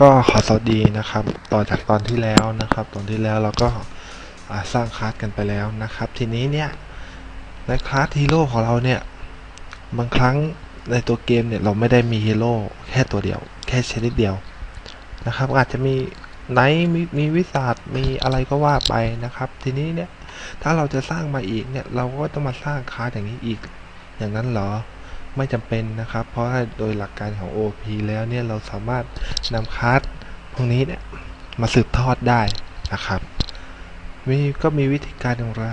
ก็ขอสวัสดีนะครับ ต่อจากตอนที่แล้วนะครับ ตอนที่แล้วเราก็สร้างคลาสกันไปแล้วนะครับ ทีนี้เนี่ยในคลาสฮีโร่ของเราเนี่ยบางครั้งในตัวเกมเนี่ยเราไม่ได้มีฮีโร่แค่ตัวเดียว แค่ชนิดเดียวนะครับ อาจจะมีไนท์มีมีวิสาดมีอะไรก็ว่าไปนะครับ ทีนี้เนี่ยถ้าเราจะสร้างมาอีกเนี่ยเราก็ต้องมาสร้างคลาสอย่างนี้อีกอย่างนั้นเหรอ ไม่จำเป็นนะครับ เพราะโดยหลักการของ OP แล้วเนี่ยเราสามารถนำคลาสพวกนี้เนี่ยมาสืบทอดได้นะครับมีก็มีวิธีการอย่างไร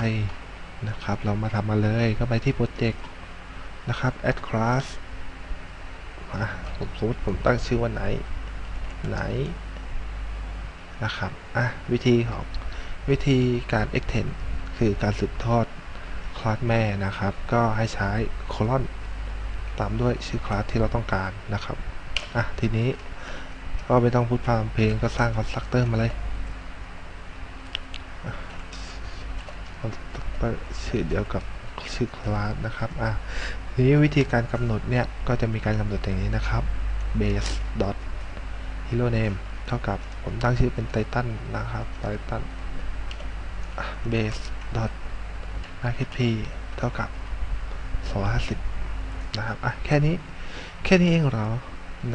นะครับ เรามาทำมาเลยก็ไปที่โปรเจกต์นะครับ add class มาผมสมมติผมตั้งชื่อว่าไหนไหนนะครับอะวิธีของวิธีการ extend คือการสืบทอดคลาสแม่นะครับ ก็ให้ใช้ colon ตามด้วยชื่อคลาสที่เราต้องการนะครับอะทีนี้ก็ไม่ต้องพูดพามเพลงก็สร้างคอนสตรักเตอร์มาเลยคอนสตรักเตอร์ชื่อเดียวกับชื่อคลาสนะครับอะทีนี้วิธีการกำหนดเนี่ยก็จะมีการกำหนดอย่างนี้นะครับ base dot hero name เท่ากับผมตั้งชื่อเป็นไททันนะครับไททัน base dot market p เท่ากับ250 นะครับอะแค่นี้แค่นี้เองเหรอ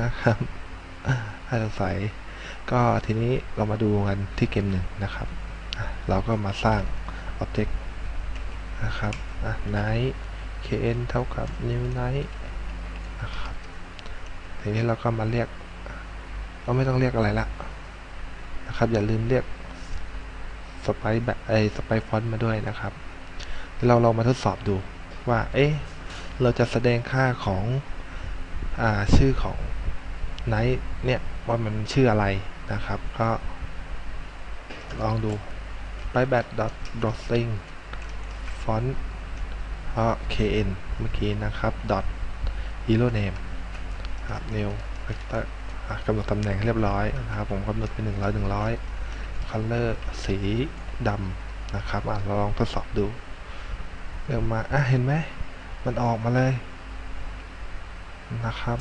นะครับถ้าสงสัยก็ทีนี้เรามาดูกันที่เกมหนึ่งนะครับ เราก็มาสร้าง Object นะครับอะ night kn เท่ากับ new night นะครับทีนี้เราก็มาเรียก เราไม่ต้องเรียกอะไรละนะครับ อย่าลืมเรียกสไปแบบไอสไปฟอนต์มาด้วยนะครับ เราลองมาทดสอบดูว่า เอ๊ะ เราจะแสดงค่าของอชื่อของไนท์เนี่ยว่ามันชื่ออะไรนะครับ ก็ลองดูไปแบต dot dotting font เพราะ kn เมื่อกี้นะครับ dot hero name ครับ new vector กำหนดตำแหน่งให้เรียบร้อยนะครับ ผมกำหนดเป็น 100 100 color สีดำนะครับเราลองทดสอบดูเดี๋ยวมาอะเห็นไหม มันออกมาเลยนะครับ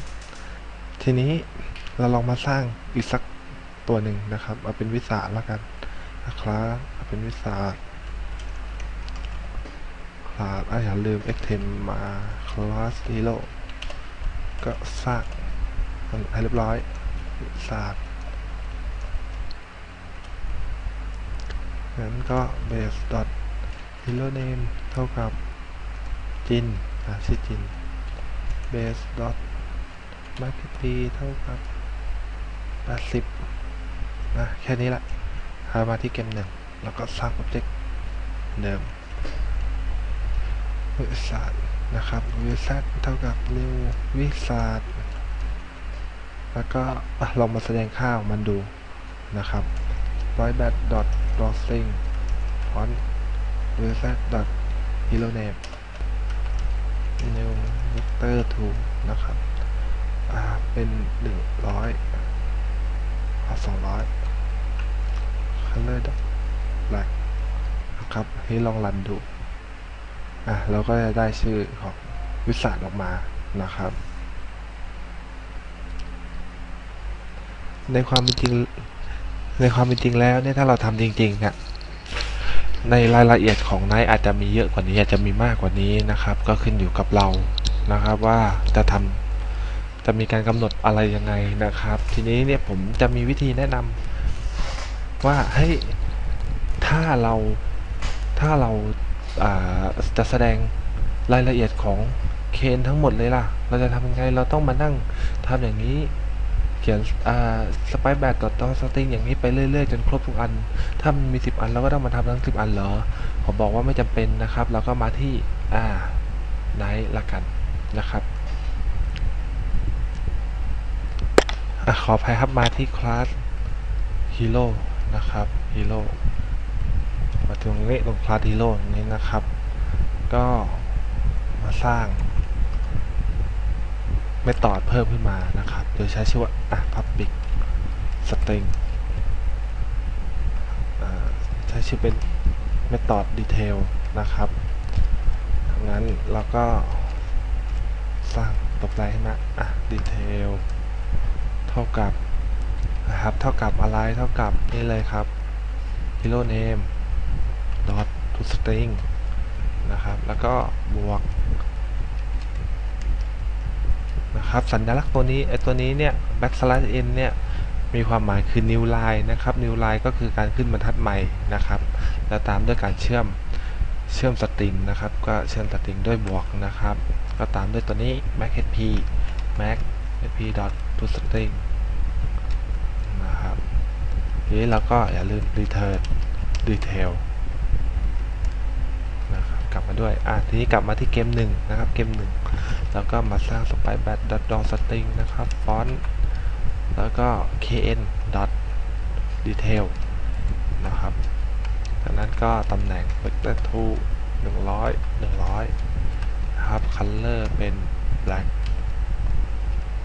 ทีนี้เราลองมาสร้างอีกสักตัวหนึ่งนะครับ เอาเป็นวิสาแล้วกันนะครับเอาเป็นวิสาคลาสอย่าลืม extend มาคลาส hero ก็สร้างให้เรียบร้อยวิสางั้นก็ base dot hero name เท่ากับจิน อะชื่อจิน base dot market p เท่ากับ 80นะแค่นี้ละพามาที่เกมหนึ่งแล้วก็สร้าง object เดิมวิสาดนะครับวิสาดเท่ากับ new วิสาดแล้วก็ลองมาแสดงค่าของมันดูนะครับ void bat dot drawing font วิสาด dot hero name new vector 2นะครับ อ่า เป็นหนึ่งร้อยเอาสองร้อย color dot black นะครับให้ลองรันดู อะเราก็จะได้ชื่อของวิสาดออกมานะครับ ในความเป็นจริง ในความเป็นจริงแล้วเนี่ยถ้าเราทำจริงๆเนี่ย ในรายละเอียดของไนท์อาจจะมีเยอะกว่านี้อาจจะมีมากกว่านี้นะครับ ก็ขึ้นอยู่กับเรานะครับว่าจะทำจะมีการกำหนดอะไรยังไงนะครับ ทีนี้เนี่ยผมจะมีวิธีแนะนำว่าเฮ้ยถ้าเราถ้าเราาจะแสดงรายละเอียดของเคนทั้งหมดเลยล่ะ เราจะทำยังไงเราต้องมานั่งทำอย่างนี้ เขียนสไปแบตต่อต่อสติงอย่างนี้ไปเรื่อยๆ จนครบทุกอัน ถ้ามันมี 10 อันเราก็ต้องมาทำทั้ง 10 อันเหรอ ผมบอกว่าไม่จำเป็นนะครับ เราก็มาที่อ่าไนท์ละกันนะครับอขออภัยครับมาที่คลาสฮีโร่นะครับฮีโร่มาตรงนี้ตรงคลาสฮีโร่นี้นะครับ ก็มาสร้างไม่ตอดเพิ่มขึ้นมานะครับ โดยใช้ชื่อว่า อะ public string อ่าใช้ชื่อเป็น method detail นะครับงั้นเราก็สร้างตัวแปรให้มาอะ detail เท่ากับนะครับ เท่ากับอะไร เท่ากับนี่เลยครับ hero name dot to string นะครับ แล้วก็บวก นะครับ สัญลักษณ์ตัวนี้ไอตัวนี้เนี่ย backslash n เนี่ยมีความหมายคือ new line นะครับ new line ก็คือการขึ้นบรรทัดใหม่นะครับ แล้วตามด้วยการเชื่อมเชื่อมสตริงนะครับ ก็เชื่อมสตริงด้วยบวกนะครับ ก็ตามด้วยตัวนี้ mac hp mac hp dot to string นะครับทีนี้เราก็อย่าลืม return detail นะครับ กลับมาด้วย อะ ทีนี้กลับมาที่เกมหนึ่งนะครับ เกมหนึ่ง แล้วก็มาสร้าง spy bat dot dot string นะครับ font แล้วก็ kn dot detail นะครับจากนั้นก็ตำแหน่ง vector 2 100 100 นะครับ color เป็น black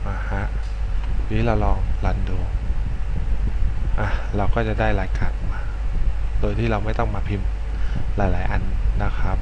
อ่าฮะทีนี้เราลองรันดูอะเราก็จะได้รายการมา โดยที่เราไม่ต้องมาพิมพ์หลาย ๆ อันนะครับ